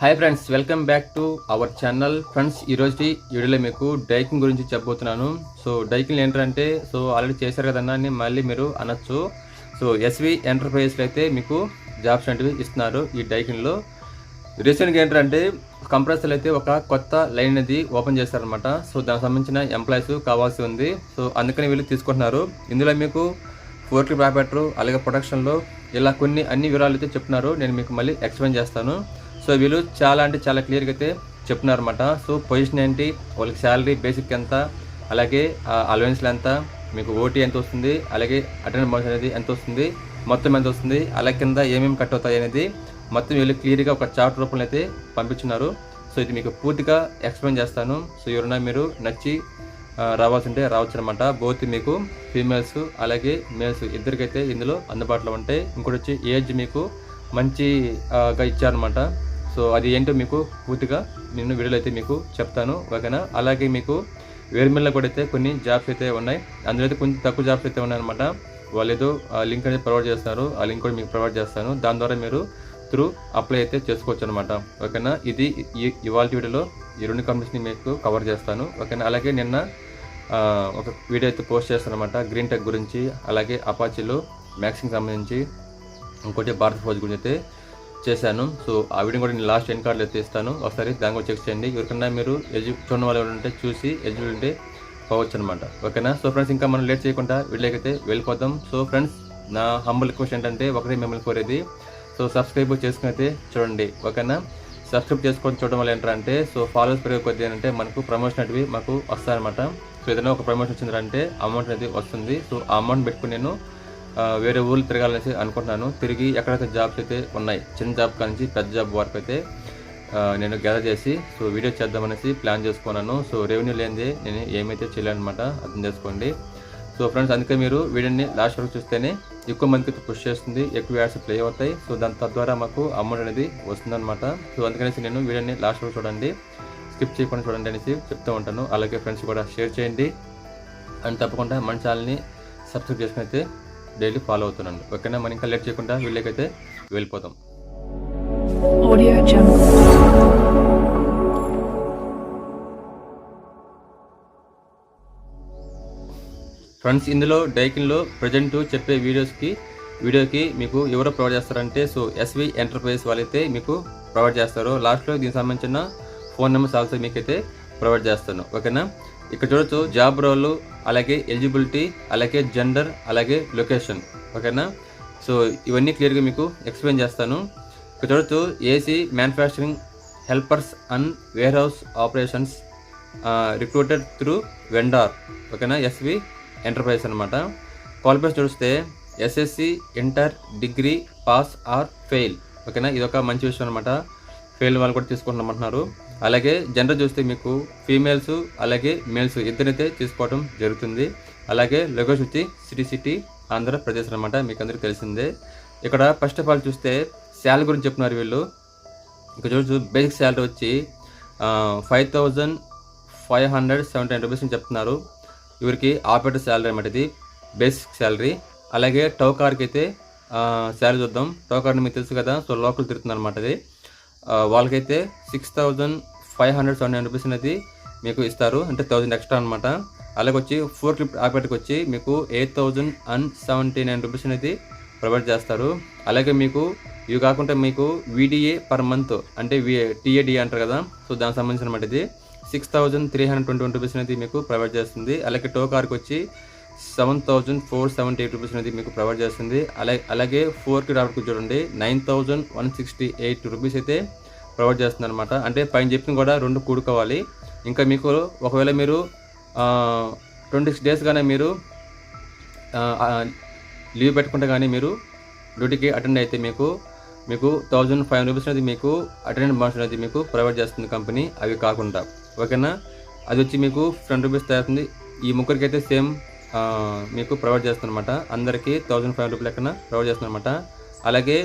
Hi friends welcome back to our channel friends ఈరోజు వీడియోలో మీకు డైకింగ్ గురించి చెప్పబోతున్నాను. సో డైకింగ్ ఏంటంటే సో ఆల్రెడీ చేశారు కదన్నా అని మళ్ళీ మీరు అనొచ్చు. సో ఎస్వి ఎంటర్ప్రైజెస్లో అయితే మీకు జాబ్స్ అనేవి ఇస్తున్నారు ఈ డైకింగ్లో రీసెంట్గా ఏంటంటే కంప్రెసర్లు అయితే ఒక కొత్త లైన్ అనేది ఓపెన్ చేశారనమాట సో దానికి సంబంధించిన ఎంప్లాయీస్ కావాల్సి ఉంది. సో అందుకని వీళ్ళు తీసుకుంటున్నారు. ఇందులో మీకు ఫోర్టీ ప్రాపర్టర్ అలాగే ప్రొడక్షన్లో ఇలా కొన్ని అన్ని వివరాలు అయితే చెప్తున్నారు. నేను మీకు మళ్ళీ ఎక్స్ప్లెయిన్ చేస్తాను. సో వీళ్ళు చాలా అంటే చాలా క్లియర్గా అయితే చెప్తున్నారు అనమాట సో పొజిషన్ ఏంటి? వాళ్ళకి శాలరీ బేసిక్ ఎంత? అలాగే అలవెన్స్లు ఎంత? మీకు ఓటీ ఎంత వస్తుంది? అలాగే అటెండ్ బోనస్ అనేది ఎంత వస్తుంది? మొత్తం ఎంత వస్తుంది? అలాగే కింద ఏమేమి కట్ అవుతాయి అనేది మొత్తం వీళ్ళు క్లియర్గా ఒక చార్ట్ రూపంలో అయితే పంపించున్నారు. సో ఇది మీకు పూర్తిగా ఎక్స్ప్లెయిన్ చేస్తాను. సో ఎవరైనా మీరు నచ్చి రావాల్సింటే రావాల్సి ఉంటే రావచ్చు అనమాట బోత్ మీకు ఫీమేల్స్ అలాగే మేల్స్ ఇద్దరికైతే ఇందులో అందుబాటులో ఉంటాయి. ఇంకోటి వచ్చి ఏజ్ మీకు మంచిగా ఇచ్చారనమాట సో అది ఏంటో మీకు పూర్తిగా నేను వీడియోలో అయితే మీకు చెప్తాను ఓకేనా? అలాగే మీకు వేర్మిల్లో కూడా అయితే కొన్ని జాబ్స్ అయితే ఉన్నాయి. అందులో అయితే కొంచెం తక్కువ జాబ్స్ అయితే ఉన్నాయన్నమాట. వాళ్ళు ఏదో లింక్ అనేది ప్రొవైడ్ చేస్తారు ఆ లింక్ కూడా మీకు ప్రొవైడ్ చేస్తాను. దాని ద్వారా మీరు త్రూ అప్లై అయితే చేసుకోవచ్చు అనమాట ఓకేనా? ఇది ఈ- ఇవాళ వీడియోలో ఈ రెండు కంపెనీస్ని మీకు కవర్ చేస్తాను ఓకేనా? అలాగే నిన్న ఒక వీడియో అయితే పోస్ట్ చేస్తాను అనమాట గ్రీన్ టెక్ గురించి అలాగే అపాచీలో మ్యాక్సింగ్ సంబంధించి ఇంకోటి భారత్ ఫౌజ్ గురించి అయితే చేశాను. సో ఆ వీడియో కూడా నేను లాస్ట్ ఎన్ కార్డులో అయితే ఇస్తాను ఒకసారి దాని కూడా చెక్ చేయండి. ఎవరికన్నా మీరు ఎజు చూడని వాళ్ళు ఉంటే చూసి ఎలిజిబుల్ ఉంటే పోవచ్చు అనమాట ఓకేనా? సో ఫ్రెండ్స్ ఇంకా మనం లేట్ చేయకుండా వీళ్ళకైతే వెళ్ళిపోదాం. సో ఫ్రెండ్స్ నా హంబుల్ క్వశ్చన్ ఏంటంటే ఒకటే మిమ్మల్ని కోరేది. సో సబ్స్క్రైబ్ చేసుకుని అయితే చూడండి. ఓకేనా? సబ్స్క్రైబ్ చేసుకొని చూడడం వల్ల ఏంటంటే సో ఫాలోవర్స్ పెరిగే కొద్ది ఏంటంటే మనకు ప్రమోషన్ అనేవి మాకు వస్తాయన్నమాట. సో ఏదైనా ఒక ప్రమోషన్ వచ్చిందంటే అమౌంట్ అనేది వస్తుంది. సో ఆ అమౌంట్ పెట్టుకుని నేను వేరే ఊళ్ళు తిరగాలనేసి అనుకుంటున్నాను. తిరిగి ఎక్కడైతే జాబ్స్ అయితే ఉన్నాయి చిన్న జాబ్ కానించి పెద్ద జాబ్ వరకు అయితే నేను గ్యాదర్ చేసి సో వీడియో చేద్దామనేసి ప్లాన్ చేసుకున్నాను. సో రెవెన్యూ లేనిదే నేను ఏమైతే చేయలేనమాట అర్థం చేసుకోండి. సో ఫ్రెండ్స్ అందుకే మీరు వీడియోని లాస్ట్ వరకు చూస్తేనే ఎక్కువ మందికి పుష్ చేస్తుంది ఎక్కువ యాడ్స్ ప్లే అవుతాయి. సో దాని తద్వారా మాకు అమౌంట్ అనేది వస్తుందన్నమాట. సో అందుకనేసి నేను వీడియోని లాస్ట్ వరకు చూడండి. స్కిప్ చేయకుండా చూడండి అనేసి చెప్తూ ఉంటాను. అలాగే ఫ్రెండ్స్ కూడా షేర్ చేయండి. అండ్ తప్పకుండా మన ఛానల్ని సబ్స్క్రైబ్ చేసుకుని అయితే డైలీ ఫాలో అవుతున్నాను. ఓకేనా మనం ఇంకా లేట్ చేయకుండా వీళ్ళకైతే వెళ్ళిపోతాం. ఫ్రెండ్స్ ఇందులో డైకిన్లో ప్రజెంట్ చెప్పే వీడియోస్కి వీడియోకి మీకు ఎవరో ప్రొవైడ్ చేస్తారంటే సో ఎస్వి ఎంటర్ప్రైజ్ వాళ్ళైతే మీకు ప్రొవైడ్ చేస్తారు. లాస్ట్లో దీనికి సంబంధించిన ఫోన్ నెంబర్స్ ఆల్సో మీకైతే ప్రొవైడ్ చేస్తాను. ఓకేనా ఇక్కడ చూడొచ్చు జాబ్ రోల్ అలాగే ఎలిజిబిలిటీ అలాగే జెండర్ అలాగే లొకేషన్. ఓకేనా? సో ఇవన్నీ క్లియర్గా మీకు ఎక్స్ప్లెయిన్ చేస్తాను. ఇక్కడ చూడొచ్చు AC manufacturing helpers and warehouse operations recruited through vendor ఓకేనా? ఎస్వి ఎంటర్ప్రైజ్ అనమాట క్వాలిఫైస్ చూస్తే SSC inter degree pass or fail ఓకేనా? ఇది ఒక మంచి విషయం అనమాట ఫెయిల్ వాళ్ళు కూడా తీసుకుంటున్నామంటున్నారు. అలాగే జెండర్ చూస్తే మీకు ఫీమేల్స్ అలాగే మేల్స్ ఇద్దరైతే తీసుకోవడం జరుగుతుంది. అలాగే లొకేషన్ వచ్చి సిటీ సిటీ ఆంధ్రప్రదేశ్ అనమాట మీకు అందరికీ తెలిసిందే. ఇక్కడ ఫస్ట్ ఆఫ్ ఆల్ చూస్తే శాలరీ గురించి చెప్తున్నారు వీళ్ళు. ఇక్కడ చూసి బేసిక్ శాలరీ వచ్చి five thousand five hundred seventy nine rupees అని చెప్తున్నారు. ఇవరికి ఆపరేటర్ శాలరీ అనమాట ఇది బేసిక్ శాలరీ అలాగే టౌకార్కి అయితే శాలరీ చూద్దాం. టౌకార్ని మీకు తెలుసు కదా సో లోకల్ తిరుగుతుంది అనమాట అది వాళ్ళకైతే six thousand five hundred seventy nine rupees అనేది మీకు ఇస్తారు. అంటే థౌజండ్ ఎక్స్ట్రా అనమాట అలాగే వచ్చి ఫోర్ క్లిప్ ఆపరేటర్కి వచ్చి మీకు eight thousand and seventy nine rupees అనేది ప్రొవైడ్ చేస్తారు. అలాగే మీకు ఇవి కాకుండా మీకు వీడిఏ పర్ మంత్ అంటే టీఏడి అంటారు కదా సో దానికి సంబంధించిన మాట ఇది six thousand three hundred twenty one rupees అనేది మీకు ప్రొవైడ్ చేస్తుంది. అలాగే టోకార్కి వచ్చి seven thousand four seventy eight rupees అనేది మీకు ప్రొవైడ్ చేస్తుంది. అలాగే అలాగే ఫోర్కి రావడానికి చూడండి nine thousand one sixty eight rupees అయితే ప్రొవైడ్ చేస్తుంది అనమాట అంటే పైన చెప్పిన కూడా రెండు కూడుకోవాలి. ఇంకా మీకు ఒకవేళ మీరు ట్వంటీ సిక్స్ డేస్ కానీ మీరు లీవ్ పెట్టుకుంటే కానీ మీరు డ్యూటీకి అటెండ్ అయితే మీకు మీకు థౌజండ్ ఫైవ్ రూపీస్ అనేది మీకు అటెండ్ బోనస్ అనేది మీకు ప్రొవైడ్ చేస్తుంది కంపెనీ అవి కాకుండా ఓకేనా? అది వచ్చి మీకు ఫ్రంట్ రూపీస్ తయారుతుంది. ఈ ముగ్గురికి అయితే సేమ్ మీకు ప్రొవైడ్ చేస్తుందన్నమాట అందరికీ థౌజండ్ ఫైవ్ రూపీ లెక్కన ప్రొవైడ్ చేస్తుందన్నమాట అలాగే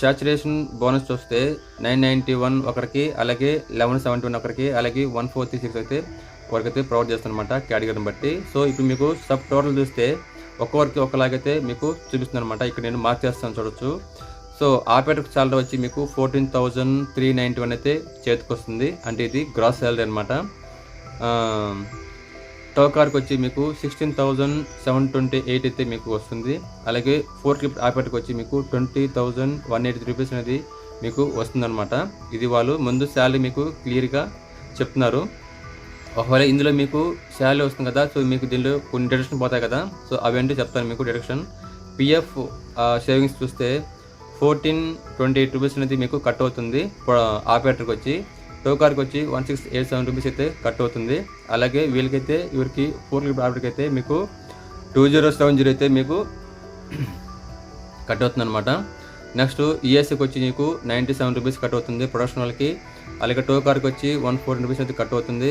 సాచురేషన్ బోనస్ చూస్తే నైన్ నైంటీ వన్ ఒకరికి అలాగే లెవెన్ సెవెంటీ వన్ ఒకరికి అలాగే వన్ ఫోర్టీ సిక్స్ అయితే వరకైతే ప్రొవైడ్ చేస్తున్నమాట కేటగిరీని బట్టి. సో ఇప్పుడు మీకు సబ్ టోటల్ చూస్తే ఒక్కొక్కరికి ఒకలాగైతే మీకు చూపిస్తుంది అనమాట ఇక్కడ నేను మార్క్ చేస్తాను చూడొచ్చు. సో ఆపరేటర్ సాలరీ వచ్చి మీకు fourteen thousand three ninety one అయితే చేతికి వస్తుంది అంటే ఇది గ్రాస్ శాలరీ అనమాట టోకార్కి వచ్చి మీకు sixteen thousand seven twenty eight అయితే మీకు వస్తుంది. అలాగే ఫోర్ క్లిప్ ఆపరేటర్కి వచ్చి మీకు twenty thousand one eighty rupees అనేది మీకు వస్తుందన్నమాట. ఇది వాళ్ళు ముందు శాలరీ మీకు క్లియర్గా చెప్తున్నారు. ఒకవేళ ఇందులో మీకు శాలరీ వస్తుంది కదా సో మీకు దీనిలో కొన్ని డిడక్షన్ పోతాయి కదా సో అవేంటి చెప్తాను మీకు డిడక్షన్ పిఎఫ్ సేవింగ్స్ చూస్తే ఫోర్టీన్ ట్వంటీ ఎయిట్ రూపీస్ అనేది మీకు కట్ అవుతుంది. ఆపరేటర్కి వచ్చి టోకార్కి వచ్చి one six eight seven rupees అయితే కట్ అవుతుంది. అలాగే వీళ్ళకైతే ఇవరికి ఫోర్ క్లిప్ ఆపరేటర్కి అయితే మీకు టూ జీరో సెవెన్ జీరో అయితే మీకు కట్ అవుతుంది అనమాట నెక్స్ట్ ఈఎస్సికి వచ్చి నీకు నైంటీ సెవెన్ రూపీస్ కట్ అవుతుంది ప్రొడక్షన్ వాళ్ళకి. అలాగే టో కార్కి వచ్చి వన్ ఫోర్ రూపీస్ అయితే కట్ అవుతుంది.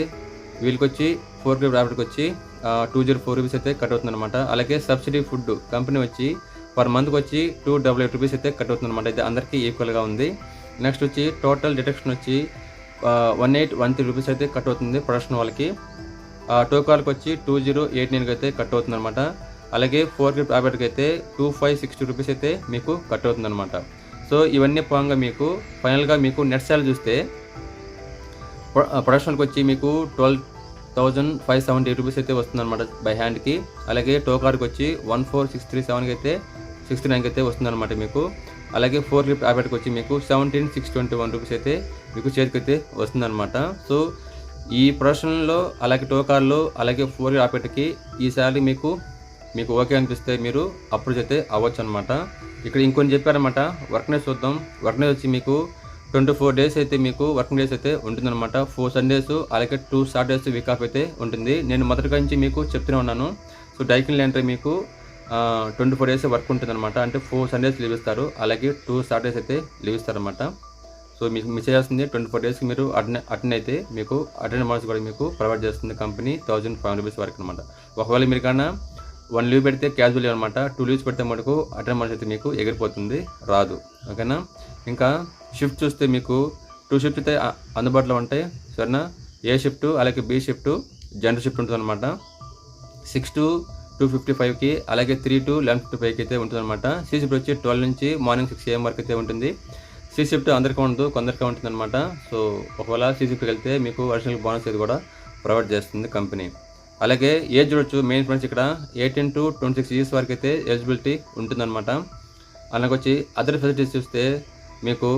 వీళ్ళకి వచ్చి ఫోర్ గ్రేడ్ ర్యాపిడ్కి వచ్చి టూ జీరో ఫోర్ రూపీస్ అయితే కట్ అవుతుంది అనమాట అలాగే సబ్సిడీ ఫుడ్ కంపెనీ వచ్చి పర్ మంత్కి వచ్చి టూ డబల్ ఎయిట్ రూపీస్ అయితే కట్ అవుతుంది అనమాట ఇది అందరికీ ఈక్వల్గా ఉంది. నెక్స్ట్ వచ్చి టోటల్ డిడక్షన్ వచ్చి one eight one three rupees అయితే కట్ అవుతుంది ప్రొడక్షన్ వాళ్ళకి. టోకాల్కి వచ్చి టూ జీరో ఎయిట్ నైన్కి అయితే కట్ అవుతుంది అనమాట అలాగే ఫోర్ గ్రిప్ ట్యాబ్లెట్కి అయితే టూ ఫైవ్ సిక్స్టీ రూపీస్ అయితే మీకు కట్ అవుతుంది అనమాట సో ఇవన్నీ పోగా మీకు ఫైనల్గా మీకు నెట్ సేల్ చూస్తే ప్రొడక్షన్కి వచ్చి మీకు twelve thousand five seventy eight rupees అయితే వస్తుంది అనమాట బై హ్యాండ్కి అలాగే టోకార్కి వచ్చి వన్ ఫోర్ సిక్స్ త్రీ సెవెన్కి అయితే సిక్స్టీ నైన్కి అయితే వస్తుంది అనమాట మీకు. అలాగే ఫోర్ లిఫ్ట్ ఆపేటకు వచ్చి మీకు seventeen six twenty one rupees అయితే మీకు చేతికైతే వస్తుందన్నమాట. సో ఈ ప్రొడక్షన్లో అలాగే టోకార్లో అలాగే ఫోర్ ఆపేటకి ఈ శాలరీ మీకు మీకు ఓకే అనిపిస్తే మీరు అప్రోచ్ అయితే అవ్వచ్చు అనమాట ఇక్కడ ఇంకొన్ని చెప్పారనమాట వర్క్నెస్ చూద్దాం. వర్క్నెస్ వచ్చి మీకు ట్వంటీ ఫోర్ డేస్ అయితే మీకు వర్కింగ్ డేస్ అయితే ఉంటుందన్నమాట. ఫోర్ సండేస్ అలాగే టూ సాటర్డేస్ వీక్ ఆఫ్ అయితే ఉంటుంది. నేను మొదటి నుంచి మీకు చెప్తూనే ఉన్నాను. సో డైకిన్ ఎంట్రీ మీకు ట్వంటీ ఫోర్ డేస్ వర్క్ ఉంటుందన్నమాట. అంటే ఫోర్ సండేస్ లీవ్ ఇస్తారు. అలాగే టూ సాటర్డేస్ అయితే లీవ్ ఇస్తారనమాట సో మీకు మిస్ చేయాల్సింది ట్వంటీ ఫోర్ డేస్కి మీరు అటెండ్ అటెండ్ అయితే మీకు అటెండ్ మార్క్స్ కూడా మీకు ప్రొవైడ్ చేస్తుంది కంపెనీ థౌజండ్ ఫైవ్ రూపీస్ వరకు అనమాట ఒకవేళ మీరు కన్నా వన్ లీవ్ పెడితే క్యాజువల్ లీవ్ అనమాట టూ లీవ్స్ పెడితే మటుకు అటెండ్ మార్క్స్ అయితే మీకు ఎగిరిపోతుంది రాదు. ఓకేనా? ఇంకా షిఫ్ట్ చూస్తే మీకు టూ షిఫ్ట్ అయితే అందుబాటులో ఉంటాయి. సరేనా? ఏ షిఫ్ట్ అలాగే బి షిఫ్ట్ జనరల్ షిఫ్ట్ ఉంటుంది అనమాట సిక్స్ టు టూ ఫిఫ్టీ ఫైవ్కి అలాగే త్రీ టు లెవెన్ ఫిఫ్టీ ఫైవ్కి అయితే ఉంటుందన్నమాట. సీ షిఫ్ట్ వచ్చి ట్వెల్వ్ నుంచి మార్నింగ్ సిక్స్ ఏఎం వరకు అయితే ఉంటుంది. సీ షిఫ్ట్ అందరికీ ఉండదు కొందరికే ఉంటుంది అనమాట సో ఒకవేళ సీ షిఫ్ట్కి వెళ్తే మీకు అడిషనల్ బోనస్ ఇది కూడా ప్రొవైడ్ చేస్తుంది కంపెనీ. అలాగే ఏజ్ చూడొచ్చు మెయిన్ ఫ్రెండ్స్ ఇక్కడ eighteen to twenty six years వరకు అయితే ఎలిజిబిలిటీ ఉంటుందన్నమాట. అలాగే వచ్చి అదర్ ఫెసిలిటీస్ చూస్తే మీకు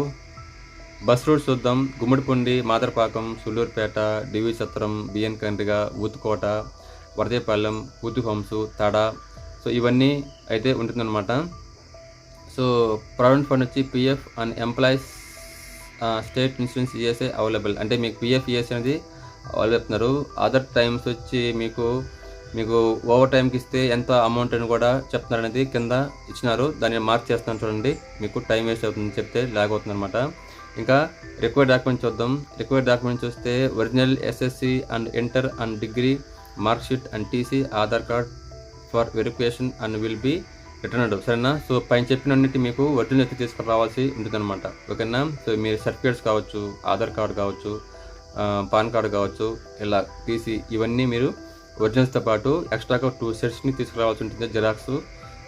బస్ రూట్ చూద్దాం గుమ్మడిపుండి మాదరపాకం సుళ్ళూరుపేట డివి సత్రం బిఎన్ కండ్రిగ ఊతుకోట వరదేపాలెం కూతు హోమ్స్ తడ. సో ఇవన్నీ అయితే ఉంటుందన్నమాట. సో ప్రావిడెంట్ ఫండ్ వచ్చి PF and employees state insurance ESI available. అంటే మీకు పిఎఫ్ ఈఎస్ అనేది అవైలబుల్ చెప్తున్నారు. అదర్ టైమ్స్ వచ్చి మీకు మీకు ఓవర్ టైంకి ఇస్తే ఎంత అమౌంట్ అని కూడా చెప్తున్నారు అనేది కింద ఇచ్చినారు. దాన్ని మార్క్ చేస్తాను చూడండి. మీకు టైం వేస్ట్ అవుతుంది చెప్తే లాగ్ అవుతుంది అనమాట ఇంకా రిక్వైర్డ్ డాక్యుమెంట్స్ చూద్దాం. రిక్వైర్డ్ డాక్యుమెంట్స్ చూస్తే original SSC and inter and degree mark sheet and TC Aadhaar card for verification and will be returned. సరేనా? సో పైన చెప్పినన్నిటి మీకు ఒరిజినల్ అయితే తీసుకుని రావాల్సి ఉంటుందన్నమాట. ఓకేనా? సో మీరు సర్టిఫికేట్స్ కావచ్చు ఆధార్ కార్డు కావచ్చు పాన్ కార్డు కావచ్చు ఇలా టీసీ ఇవన్నీ మీరు ఒరిజినల్స్తో పాటు ఎక్స్ట్రాగా టూ సెట్స్ని తీసుకురావాల్సి ఉంటుంది జిరాక్స్.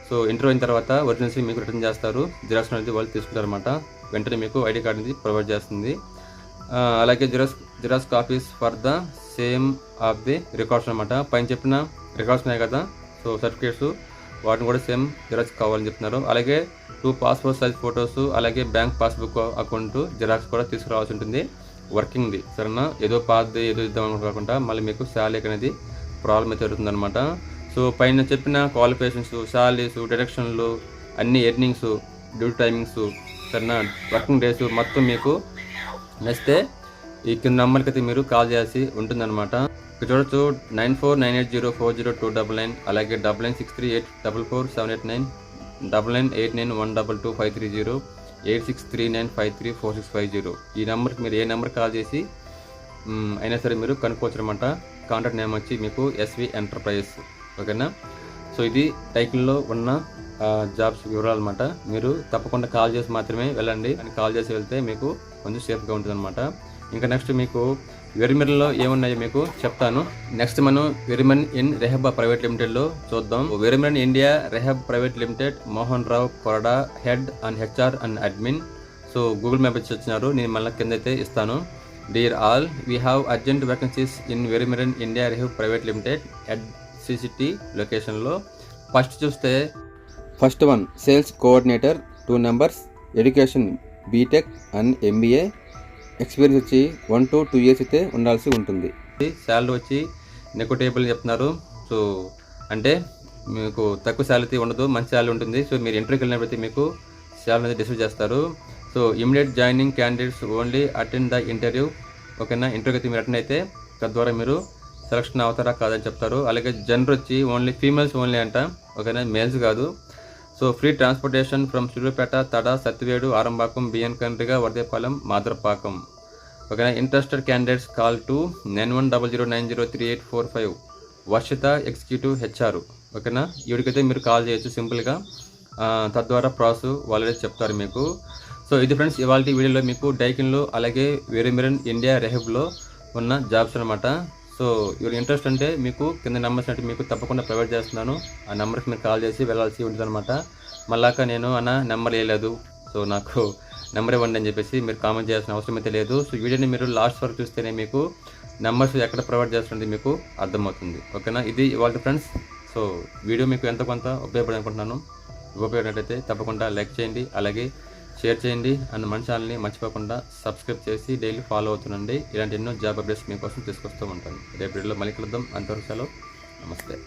సో ఇంటర్వ్యూ అయిన తర్వాత ఒరిజినల్స్ మీకు రిటర్న్ చేస్తారు. జిరాక్స్ అనేది వాళ్ళు తీసుకుంటారనమాట వెంటనే మీకు ఐడి కార్డ్ అనేది ప్రొవైడ్ చేస్తుంది. అలాగే xerox xerox copies for the same of the records అనమాట పైన చెప్పిన రికార్డ్స్ ఉన్నాయి కదా సో సర్టిఫికేట్స్ వాటిని కూడా సేమ్ జిరాక్స్ కావాలని చెప్తున్నారు. అలాగే టూ పాస్పోర్ట్ సైజ్ ఫొటోస్ అలాగే బ్యాంక్ పాస్బుక్ అకౌంట్ జిరాక్స్ కూడా తీసుకురావాల్సి ఉంటుంది. వర్కింగ్ది సరేనా? ఏదో పాతది ఏదో ఇద్దాం కాకుండా మళ్ళీ మీకు శాలరీ అనేది ప్రాబ్లం అయితే జరుగుతుంది అనమాట సో పైన చెప్పిన క్వాలిఫికేషన్స్ శాలరీస్ డిడక్షన్లు అన్ని ఎర్నింగ్స్ డ్యూటీ టైమింగ్స్ సరేనా? వర్కింగ్ డేస్ మొత్తం మీకు నచ్చితే ఈ కింద నెంబర్కి అయితే మీరు కాల్ చేయాల్సి ఉంటుందన్నమాట. ఇక్కడ చూడొచ్చు nine four nine eight zero four zero two double nine అలాగే double nine six three eight double four seven eight nine double nine eight nine one double two five three zero eight six three nine five three four six five zero. ఈ నెంబర్కి మీరు ఏ number call చేసి అయినా సరే మీరు కనుక్కోవచ్చు అనమాట contact name వచ్చి మీకు ఎస్వి ఎంటర్ప్రైజెస్. ఓకేనా? సో ఇది టైటిల్లో ఉన్న జాబ్స్ వివరాలు అనమాట మీరు తప్పకుండా కాల్ చేసి మాత్రమే వెళ్ళండి. అని కాల్ చేసి వెళ్తే మీకు కొంచెం సేఫ్గా ఉంటుంది అనమాట ఇంకా నెక్స్ట్ మీకు వెరిమిర్లో ఏమున్నాయో మీకు చెప్తాను. నెక్స్ట్ మనం వెరిమన్ ఇన్ రెహబా ప్రైవేట్ లిమిటెడ్లో చూద్దాం. వెరిమన్ India rehab private limited Mohan Rao Korada head and HR and admin. So Google map ఇచ్చి వచ్చినారు నేను మళ్ళీ కింద అయితే ఇస్తాను. Dear all we have urgent vacancies in వెరిమిరన్ India rehab private limited ఎడ్ సిసిటీ లొకేషన్లో ఫస్ట్ చూస్తే first one sales coordinator two numbers education BTech and MBA experience వచ్చి వన్ టు టూ ఇయర్స్ అయితే ఉండాల్సి ఉంటుంది. శాలరీ వచ్చి నెకోటేబుల్ చెప్తున్నారు. సో అంటే మీకు తక్కువ శాలరీ ఉండదు మంచి శాలరీ ఉంటుంది. సో మీరు ఇంటర్వ్యూకి వెళ్ళినప్పుడు మీకు శాలరీ అనేది డిసైడ్ చేస్తారు. So immediate joining candidates only attend the interview ఓకేనా? ఇంటర్వ్యూకి అయితే మీరు అటెండ్ అయితే తద్వారా మీరు సెలక్షన్ అవుతారా కాదని చెప్తారు. అలాగే జనరల్ వచ్చి ఓన్లీ ఫీమేల్స్ ఓన్లీ అంట. ఓకేనా? మేల్స్ కాదు. So free transportation from Suryapeta Tada Satyavedu Arambakkam BN Kandriga Varadepalem Madarapakam. ఓకేనా? Interested candidates call to nine one double zero nine zero three eight four five. Varshitha executive HR. ఓకేనా? వీడికైతే మీరు call చేయొచ్చు సింపుల్గా. తద్వారా process వాళ్ళే చెప్తారు మీకు. సో ఇది ఫ్రెండ్స్ ఇవాళ వీడియోలో మీకు డైకిన్లో అలాగే వేరే మిరన్ ఇండియా రెహబ్లో ఉన్న జాబ్స్ అనమాట సో ఇవర్ ఇంట్రెస్ట్ అంటే మీకు కింద నెంబర్స్ అంటే మీకు తప్పకుండా ప్రొవైడ్ చేస్తున్నాను. ఆ నెంబర్కి మీరు కాల్ చేసి వెళ్ళాల్సి ఉంటుందన్నమాట. మళ్ళాక నేను అన్న నెంబర్ వేయలేదు. సో నాకు నెంబర్ ఇవ్వండి అని చెప్పేసి మీరు కామెంట్ చేయాల్సిన అవసరం అయితే లేదు. సో వీడియోని మీరు లాస్ట్ వరకు చూస్తేనే మీకు నెంబర్స్ ఎక్కడ ప్రొవైడ్ చేస్తుంది మీకు అర్థమవుతుంది. ఓకేనా? ఇది వాళ్ళ ఫ్రెండ్స్ సో వీడియో మీకు ఎంత కొంత ఉపయోగపడి అనుకుంటున్నాను ఉపయోగపడినట్టయితే తప్పకుండా లైక్ చేయండి. అలాగే షేర్ చేయండి అండ్ మన ఛానల్ని మర్చిపోకుండా సబ్స్క్రైబ్ చేసి డైలీ ఫాలో అవుతుండండి. ఇలాంటి ఎన్నో జాబ్ అప్డేట్స్ మీకోసం తీసుకొస్తూ ఉంటాను. రేపు వీడియోలో మళ్ళీ కలుద్దాం. అంతవరకు సెలవు. నమస్తే.